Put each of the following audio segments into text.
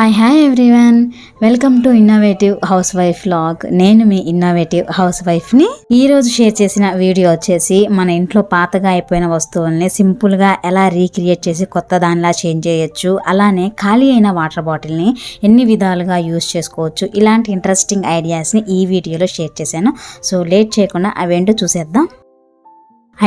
Hi hi everyone welcome to innovative housewife log నేను మీ innovative house వైఫ్ని ఈరోజు షేర్ చేసిన వీడియో వచ్చేసి మన ఇంట్లో పాతగా అయిపోయిన వస్తువుల్ని సింపుల్గా ఎలా రీక్రియేట్ చేసి కొత్త దానిలా చేంజ్ చేయొచ్చు అలానే ఖాళీ అయిన వాటర్ బాటిల్ని ఎన్ని విధాలుగా యూస్ చేసుకోవచ్చు ఇలాంటి ఇంట్రెస్టింగ్ ఐడియాస్ని ఈ వీడియోలో షేర్ చేశాను. సో లేట్ చేయకుండా అవేంటో చూసేద్దాం.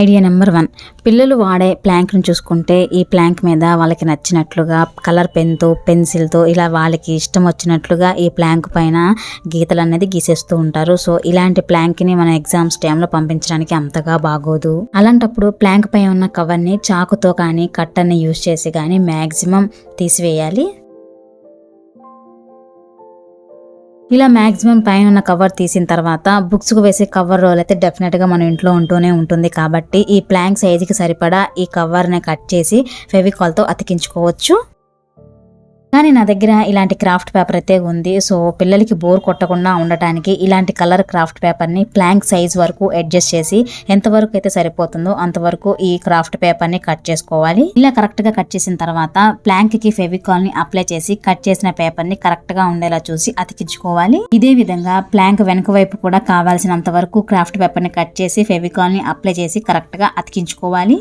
Idea number one. పిల్లలు వాడే ప్లాంక్ను చూసుకుంటే ఈ ప్లాంక్ మీద వాళ్ళకి నచ్చినట్లుగా కలర్ పెన్తో పెన్సిల్తో ఇలా వాళ్ళకి ఇష్టం వచ్చినట్లుగా ఈ ప్లాంక్ పైన గీతలు అనేది గీసేస్తూ ఉంటారు. సో ఇలాంటి ప్లాంక్ని మన ఎగ్జామ్స్ టైంలో పంపించడానికి అంతగా బాగోదు. అలాంటప్పుడు ప్లాంక్ పై ఉన్న కవర్ని చాకుతో కానీ కట్టర్ని యూజ్ చేసి కానీ మ్యాక్సిమం తీసివేయాలి. ఇలా మ్యాక్సిమం పైన ఉన్న కవర్ తీసిన తర్వాత బుక్స్కు వేసే కవర్ రోల్ అయితే డెఫినెట్గా మన ఇంట్లో ఉంటూనే ఉంటుంది. కాబట్టి ఈ ప్లాంక్ సైజుకి సరిపడా ఈ కవర్ని కట్ చేసి ఫెవికాల్తో అతికించుకోవచ్చు. కానీ నా దగ్గర ఇలాంటి క్రాఫ్ట్ పేపర్ అయితే ఉంది. సో పిల్లలకి బోర్ కొట్టకుండా ఉండటానికి ఇలాంటి కలర్ క్రాఫ్ట్ పేపర్ని ప్లాంక్ సైజ్ వరకు అడ్జస్ట్ చేసి ఎంతవరకు అయితే సరిపోతుందో అంతవరకు ఈ క్రాఫ్ట్ పేపర్ని కట్ చేసుకోవాలి. ఇలా కరెక్ట్గా కట్ చేసిన తర్వాత ప్లాంక్కి ఫెవికాల్ని అప్లై చేసి కట్ చేసిన పేపర్ని కరెక్ట్గా ఉండేలా చూసి అతికించుకోవాలి. ఇదే విధంగా ప్లాంక్ వెనక వైపు కూడా కావాల్సినంత వరకు క్రాఫ్ట్ పేపర్ని కట్ చేసి ఫెవికాల్ని అప్లై చేసి కరెక్ట్గా అతికించుకోవాలి.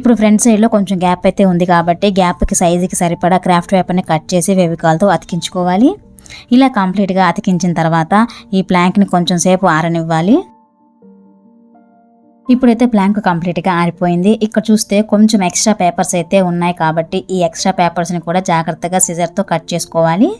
ఇప్పుడు ఫ్రంట్ సైడ్లో కొంచెం గ్యాప్ అయితే ఉంది కాబట్టి గ్యాప్కి సైజుకి సరిపడా క్రాఫ్ట్ పేపర్ని కట్ చేసి వెవికాలతో అతికించుకోవాలి. ఇలా కంప్లీట్గా అతికించిన తర్వాత ఈ ప్లాంక్ని కొంచెం సేపు ఆరనివ్వాలి. ఇప్పుడైతే ప్లాంక్ కంప్లీట్గా ఆరిపోయింది. ఇక్కడ చూస్తే కొంచెం ఎక్స్ట్రా పేపర్స్ అయితే ఉన్నాయి కాబట్టి ఈ ఎక్స్ట్రా పేపర్స్ని కూడా జాగ్రత్తగా సిజర్తో కట్ చేసుకోవాలి.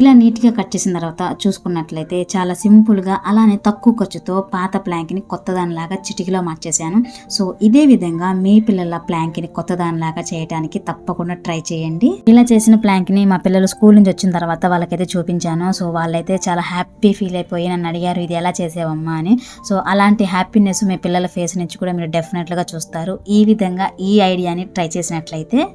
ఇలా నీట్గా కట్ చేసిన తర్వాత చూసుకున్నట్లయితే చాలా సింపుల్గా అలానే తక్కువ ఖర్చుతో పాత ప్లాంక్ని కొత్తదానిలాగా చిటికలో మార్చేశాను. సో ఇదే విధంగా మీ పిల్లల ప్లాంక్ని కొత్తదానిలాగా చేయడానికి తప్పకుండా ట్రై చేయండి. ఇలా చేసిన ప్లాంక్ని మా పిల్లలు స్కూల్ నుంచి వచ్చిన తర్వాత వాళ్ళకైతే చూపించాను. సో వాళ్ళైతే చాలా హ్యాపీ ఫీల్ అయిపోయి నన్ను అడిగారు ఇది ఎలా చేసావమ్మా? అని. సో అలాంటి హ్యాపీనెస్ మీ పిల్లల ఫేస్ నుంచి కూడా మీరు డెఫినెట్గా చూస్తారు. ఈ విధంగా ఈ ఐడియాని ట్రై చేసినట్లయితే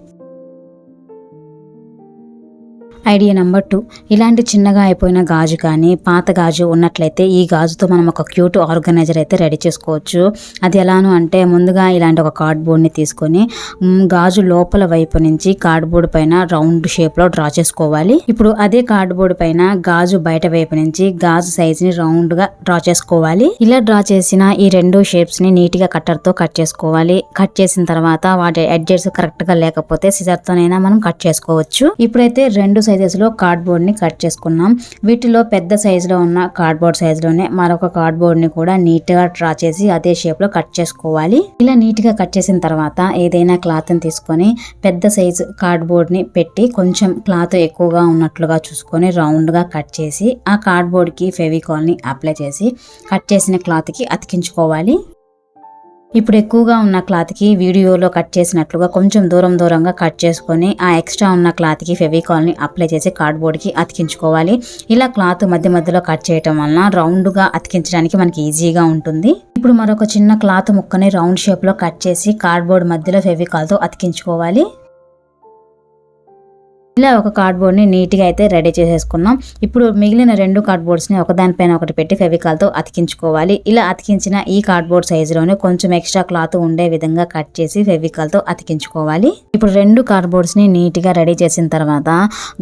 ఐడియా నెంబర్ టూ. ఇలాంటి చిన్నగా అయిపోయిన గాజు కానీ పాత గాజు ఉన్నట్లయితే ఈ గాజుతో మనం ఒక క్యూట్ ఆర్గనైజర్ అయితే రెడీ చేసుకోవచ్చు. అది ఎలాను అంటే ముందుగా ఇలాంటి ఒక కార్డ్బోర్డ్ని తీసుకొని గాజు లోపల వైపు నుంచి కార్డ్బోర్డ్ పైన రౌండ్ షేప్లో డ్రా చేసుకోవాలి. ఇప్పుడు అదే కార్డ్బోర్డ్ పైన గాజు బయట వైపు నుంచి గాజు సైజుని రౌండ్గా డ్రా చేసుకోవాలి. ఇలా డ్రా చేసిన ఈ రెండు షేప్స్ని నీట్గా కట్టర్తో కట్ చేసుకోవాలి. కట్ చేసిన తర్వాత వాటి ఎడ్జెట్స్ కరెక్ట్గా లేకపోతే సిజర్తోనైనా మనం కట్ చేసుకోవచ్చు. ఇప్పుడైతే రెండు సైజెస్లో కార్డ్బోర్డ్ని కట్ చేసుకున్నాం. వీటిలో పెద్ద సైజులో ఉన్న కార్డ్బోర్డ్ సైజులోనే మరొక కార్డ్బోర్డ్ని కూడా నీట్గా డ్రా చేసి అదే షేప్లో కట్ చేసుకోవాలి. ఇలా నీట్గా కట్ చేసిన తర్వాత ఏదైనా క్లాత్ని తీసుకొని పెద్ద సైజు కార్డ్బోర్డ్ని పెట్టి కొంచెం క్లాత్ ఎక్కువగా ఉన్నట్లుగా చూసుకొని రౌండ్గా కట్ చేసి ఆ కార్డ్బోర్డ్కి ఫెవికాల్ని అప్లై చేసి కట్ చేసిన క్లాత్కి అతికించుకోవాలి. ఇప్పుడు ఎక్కువగా ఉన్న క్లాత్కి వీడియోలో కట్ చేసినట్లుగా కొంచెం దూరం దూరంగా కట్ చేసుకొని ఆ ఎక్స్ట్రా ఉన్న క్లాత్కి ఫెవికాల్ని అప్లై చేసి కార్డ్బోర్డ్కి అతికించుకోవాలి. ఇలా క్లాత్ మధ్య మధ్యలో కట్ చేయటం వలన రౌండ్గా అతికించడానికి మనకి ఈజీగా ఉంటుంది. ఇప్పుడు మరొక చిన్న క్లాత్ ముక్కని రౌండ్ షేప్లో కట్ చేసి కార్డ్బోర్డ్ మధ్యలో ఫెవికాల్తో అతికించుకోవాలి. ఇలా ఒక కార్డ్బోర్డ్ని నీట్గా అయితే రెడీ చేసేసుకున్నాం. ఇప్పుడు మిగిలిన రెండు కార్డ్బోర్డ్స్ని ఒకదానిపైన ఒకటి పెట్టి ఫెవికాల్తో అతికించుకోవాలి. ఇలా అతికించిన ఈ కార్డ్బోర్డ్ సైజులోనే కొంచెం ఎక్స్ట్రా క్లాత్ ఉండే విధంగా కట్ చేసి ఫెవికాల్తో అతికించుకోవాలి. ఇప్పుడు రెండు కార్డ్బోర్డ్స్ని నీట్గా రెడీ చేసిన తర్వాత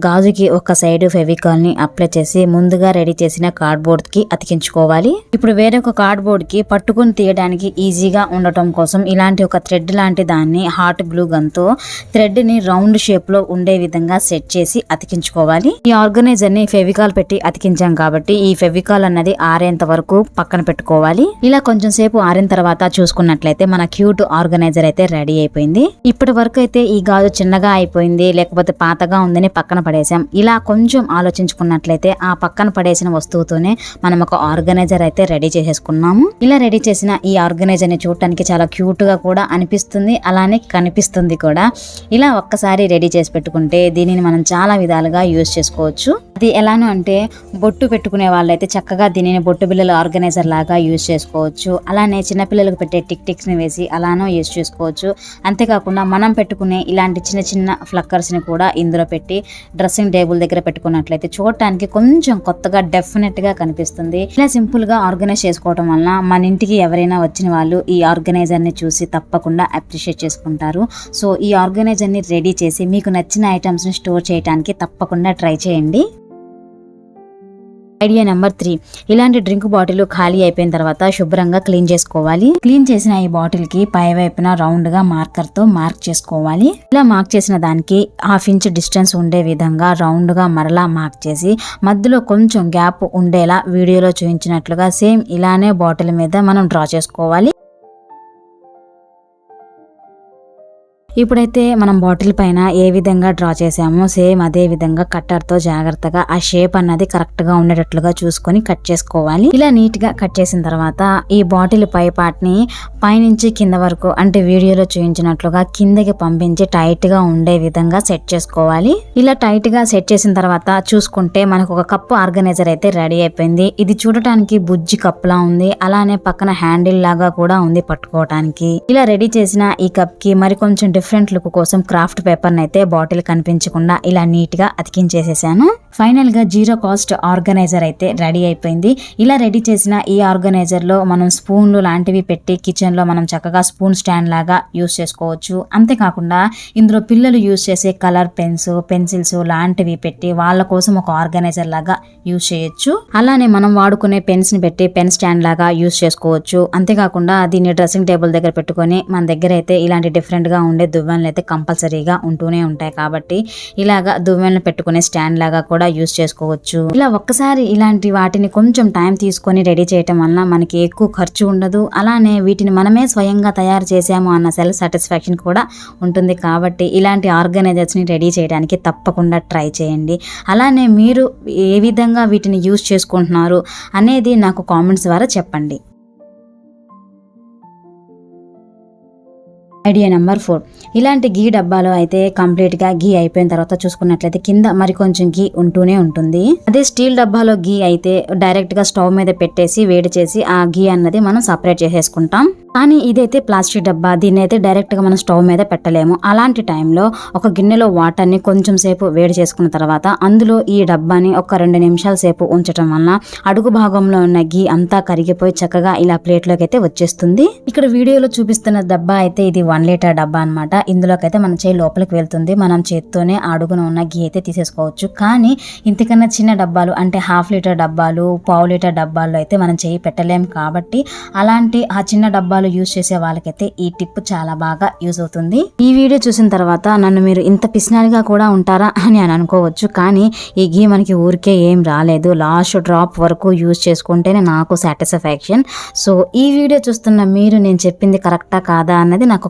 గాజుకి ఒక సైడ్ ఫెవికాల్ని అప్లై చేసి ముందుగా రెడీ చేసిన కార్డ్బోర్డ్కి అతికించుకోవాలి. ఇప్పుడు వేరొక కార్డ్బోర్డ్కి పట్టుకుని తీయడానికి ఈజీగా ఉండటం కోసం ఇలాంటి ఒక థ్రెడ్ లాంటి దాన్ని హాట్ గ్లూ గన్తో థ్రెడ్ని రౌండ్ షేప్లో ఉండే విధంగా సెట్ చేసి అతికించుకోవాలి. ఈ ఆర్గనైజర్ని ఫెవికాల్ పెట్టి అతికించాం కాబట్టి ఈ ఫెవికాల్ అన్నది ఆరేంత వరకు పక్కన పెట్టుకోవాలి. ఇలా కొంచెం సేపు ఆరిన తర్వాత చూసుకున్నట్లయితే మన క్యూట్ ఆర్గనైజర్ అయితే రెడీ అయిపోయింది. ఇప్పటి వరకు అయితే ఈ గాజు చిన్నగా అయిపోయింది లేకపోతే పాతగా ఉందని పక్కన పడేసాం. ఇలా కొంచెం ఆలోచించుకున్నట్లయితే ఆ పక్కన పడేసిన వస్తువుతోనే మనం ఒక ఆర్గనైజర్ అయితే రెడీ చేసేసుకున్నాము. ఇలా రెడీ చేసిన ఈ ఆర్గనైజర్ని చూడటానికి చాలా క్యూట్గా కూడా అనిపిస్తుంది అలానే కనిపిస్తుంది కూడా. ఇలా ఒక్కసారి రెడీ చేసి పెట్టుకుంటే దీని దీనిని మనం చాలా విధాలుగా యూజ్ చేసుకోవచ్చు. అది ఎలాను అంటే బొట్టు పెట్టుకునే వాళ్ళైతే చక్కగా దీనిని బొట్టు బిల్లల ఆర్గనైజర్ లాగా యూజ్ చేసుకోవచ్చు. అలానే చిన్నపిల్లలకు పెట్టే టిక్ టిక్స్ని వేసి అలానో యూజ్ చేసుకోవచ్చు. అంతేకాకుండా మనం పెట్టుకునే ఇలాంటి చిన్న చిన్న ఫ్లక్కర్స్ని కూడా ఇందులో పెట్టి డ్రెస్సింగ్ టేబుల్ దగ్గర పెట్టుకున్నట్లయితే చూడటానికి కొంచెం కొత్తగా డెఫినెట్గా కనిపిస్తుంది. ఇలా సింపుల్గా ఆర్గనైజ్ చేసుకోవడం వల్ల మన ఇంటికి ఎవరైనా వచ్చిన వాళ్ళు ఈ ఆర్గనైజర్ని చూసి తప్పకుండా అప్రిషియేట్ చేసుకుంటారు. సో ఈ ఆర్గనైజర్ని రెడీ చేసి మీకు నచ్చిన ఐటమ్స్ని స్టోర్ చేయడానికి తప్పకుండా ట్రై చేయండి. Idea number three. ఇలాంటి డ్రింక్ బాటిల్ ఖాళీ అయిపోయిన తర్వాత శుభ్రంగా క్లీన్ చేసుకోవాలి. క్లీన్ చేసిన ఈ బాటిల్కి పై వైపున రౌండ్గా మార్కర్తో మార్క్ చేసుకోవాలి. ఇలా మార్క్ చేసిన దానికి హాఫ్ ఇంచ్ డిస్టెన్స్ ఉండే విధంగా రౌండ్గా మరలా మార్క్ చేసి మధ్యలో కొంచెం గ్యాప్ ఉండేలా వీడియోలో చూపించినట్లుగా సేమ్ ఇలానే బాటిల్ మీద మనం డ్రా చేసుకోవాలి. ఇప్పుడైతే మనం బాటిల్ పైన ఏ విధంగా డ్రా చేసామో సేమ్ అదే విధంగా కట్టర్తో జాగ్రత్తగా ఆ షేప్ అన్నది కరెక్ట్గా ఉండేటట్లుగా చూసుకొని కట్ చేసుకోవాలి. ఇలా నీట్గా కట్ చేసిన తర్వాత ఈ బాటిల్ పై పార్ట్ని పైనుంచి కింద వరకు అంటే వీడియోలో చూపించినట్లుగా కిందకి పంపించి టైట్గా ఉండే విధంగా సెట్ చేసుకోవాలి. ఇలా టైట్గా సెట్ చేసిన తర్వాత చూసుకుంటే మనకు ఒక కప్పు ఆర్గనైజర్ అయితే రెడీ అయిపోయింది. ఇది చూడటానికి బుజ్జి కప్పులా ఉంది. అలానే పక్కన హ్యాండిల్ లాగా కూడా ఉంది పట్టుకోవటానికి. ఇలా రెడీ చేసిన ఈ కప్కి మరి కొంచెం డిఫరెంట్ లుక్ కోసం క్రాఫ్ట్ పేపర్ అయితే బాటిల్ కనిపించకుండా ఇలా నీట్గా అతికించేసేసాను. ఫైనల్గా జీరో కాస్ట్ ఆర్గనైజర్ అయితే రెడీ అయిపోయింది. ఇలా రెడీ చేసిన ఈ ఆర్గనైజర్లో మనం స్పూన్లు లాంటివి పెట్టి కిచెన్లో మనం చక్కగా స్పూన్ స్టాండ్ లాగా యూస్ చేసుకోవచ్చు. అంతేకాకుండా ఇందులో పిల్లలు యూస్ చేసే కలర్ పెన్స్ పెన్సిల్స్ లాంటివి పెట్టి వాళ్ళ కోసం ఒక ఆర్గనైజర్ లాగా యూస్ చేయొచ్చు. అలానే మనం వాడుకునే పెన్స్ని పెట్టి పెన్ స్టాండ్ లాగా యూస్ చేసుకోవచ్చు. అంతేకాకుండా దీన్ని డ్రెస్సింగ్ టేబుల్ దగ్గర పెట్టుకొని మన దగ్గర అయితే ఇలాంటి డిఫరెంట్గా ఉండే దువ్వెనలు అయితే కంపల్సరీగా ఉంటూనే ఉంటాయి కాబట్టి ఇలాగా దువ్వెనలు పెట్టుకునే స్టాండ్ లాగా కూడా యూస్ చేసుకోవచ్చు. ఇలా ఒక్కసారి ఇలాంటి వాటిని కొంచెం టైం తీసుకొని రెడీ చేయటం వల్ల మనకి ఎక్కువ ఖర్చు ఉండదు. అలానే వీటిని మనమే స్వయంగా తయారు చేసాము అన్న సెల్ఫ్ సాటిస్ఫాక్షన్ కూడా ఉంటుంది కాబట్టి ఇలాంటి ఆర్గనైజర్స్ని రెడీ చేయడానికి తప్పకుండా ట్రై చేయండి. అలానే మీరు ఏ విధంగా వీటిని యూస్ చేసుకుంటున్నారు అనేది నాకు కామెంట్స్ ద్వారా చెప్పండి. Idea number four. ఇలాంటి గీ డబ్బాలో అయితే కంప్లీట్గా గీ అయిపోయిన తర్వాత చూసుకున్నట్లయితే కింద మరి కొంచెం గీ ఉంటూనే ఉంటుంది. అదే స్టీల్ డబ్బాలో గీ అయితే డైరెక్ట్గా స్టవ్ మీద పెట్టేసి వేడి చేసి ఆ గీ అన్నది మనం సపరేట్ చేసేసుకుంటాం. కానీ ఇదైతే ప్లాస్టిక్ డబ్బా దీన్ని అయితే డైరెక్ట్గా మనం స్టవ్ మీద పెట్టలేము. అలాంటి టైంలో ఒక గిన్నెలో వాటర్ని కొంచెం సేపు వేడి చేసుకున్న తర్వాత అందులో ఈ డబ్బాని ఒక రెండు నిమిషాల సేపు ఉంచటం వల్ల అడుగు భాగంలో ఉన్న గీ అంతా కరిగిపోయి చక్కగా ఇలా ప్లేట్లోకి అయితే వచ్చేస్తుంది. ఇక్కడ వీడియోలో చూపిస్తున్న డబ్బా అయితే ఇది వన్ లీటర్ డబ్బా అనమాట ఇందులోకి అయితే మన చేయి లోపలికి వెళ్తుంది. మనం చేత్తోనే అడుగున ఉన్న గీ అయితే తీసేసుకోవచ్చు. కానీ ఇంతకన్నా చిన్న డబ్బాలు అంటే హాఫ్ లీటర్ డబ్బాలు పావు లీటర్ డబ్బాల్లో అయితే మనం చేయి పెట్టలేము కాబట్టి అలాంటి ఆ చిన్న డబ్బాలు యూజ్ చేసే వాళ్ళకైతే ఈ టిప్ చాలా బాగా యూజ్ అవుతుంది. ఈ వీడియో చూసిన తర్వాత నన్ను మీరు ఇంత పిసినాలిగా కూడా ఉంటారా అని అని అనుకోవచ్చు. కానీ ఈ గీ మనకి ఊరికే ఏం రాలేదు. లాస్ట్ డ్రాప్ వరకు యూజ్ చేసుకుంటేనే నాకు సాటిస్ఫాక్షన్. సో ఈ వీడియో చూస్తున్న మీరు నేను చెప్పింది కరెక్టా కాదా అన్నది నాకు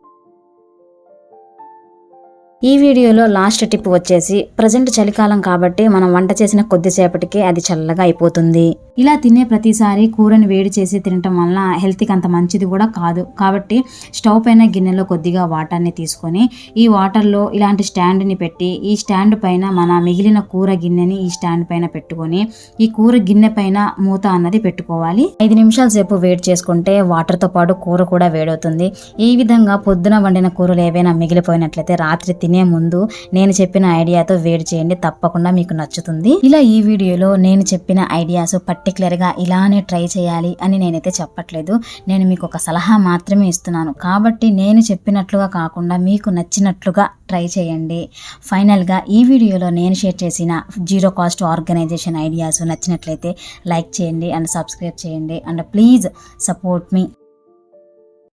ఈ వీడియోలో లాస్ట్ టిప్ వచ్చేసి ప్రజెంట్ చలికాలం కాబట్టి మనం వంట చేసిన కొద్దిసేపటికే అది చల్లగా అయిపోతుంది. ఇలా తినే ప్రతిసారి కూరని వేడి చేసి తినటం వల్ల హెల్త్కి అంత మంచిది కూడా కాదు. కాబట్టి స్టవ్ పైన గిన్నెలో కొద్దిగా వాటర్ని తీసుకొని ఈ వాటర్లో ఇలాంటి స్టాండ్ని పెట్టి ఈ స్టాండ్ పైన మన మిగిలిన కూర గిన్నెని ఈ స్టాండ్ పైన పెట్టుకొని ఈ కూర గిన్నె పైన మూత అన్నది పెట్టుకోవాలి. ఐదు నిమిషాల సేపు వేడి చేసుకుంటే వాటర్తో పాటు కూర కూడా వేడవుతుంది. ఈ విధంగా పొద్దున వండిన కూరలు ఏవైనా మిగిలిపోయినట్లయితే రాత్రి తినే ముందు నేను చెప్పిన ఐడియాతో వేడి చేయండి తప్పకుండా మీకు నచ్చుతుంది. ఇలా ఈ వీడియోలో నేను చెప్పిన ఐడియాస్ పర్టికులర్గా ఇలానే ట్రై చేయాలి అని నేనైతే చెప్పట్లేదు. నేను మీకు ఒక సలహా మాత్రమే ఇస్తున్నాను. కాబట్టి నేను చెప్పినట్లుగా కాకుండా మీకు నచ్చినట్లుగా ట్రై చేయండి. ఫైనల్గా ఈ వీడియోలో నేను షేర్ చేసిన జీరో కాస్ట్ ఆర్గనైజేషన్ ఐడియాస్ నచ్చినట్లయితే లైక్ చేయండి అండ్ సబ్స్క్రైబ్ చేయండి. And please support me.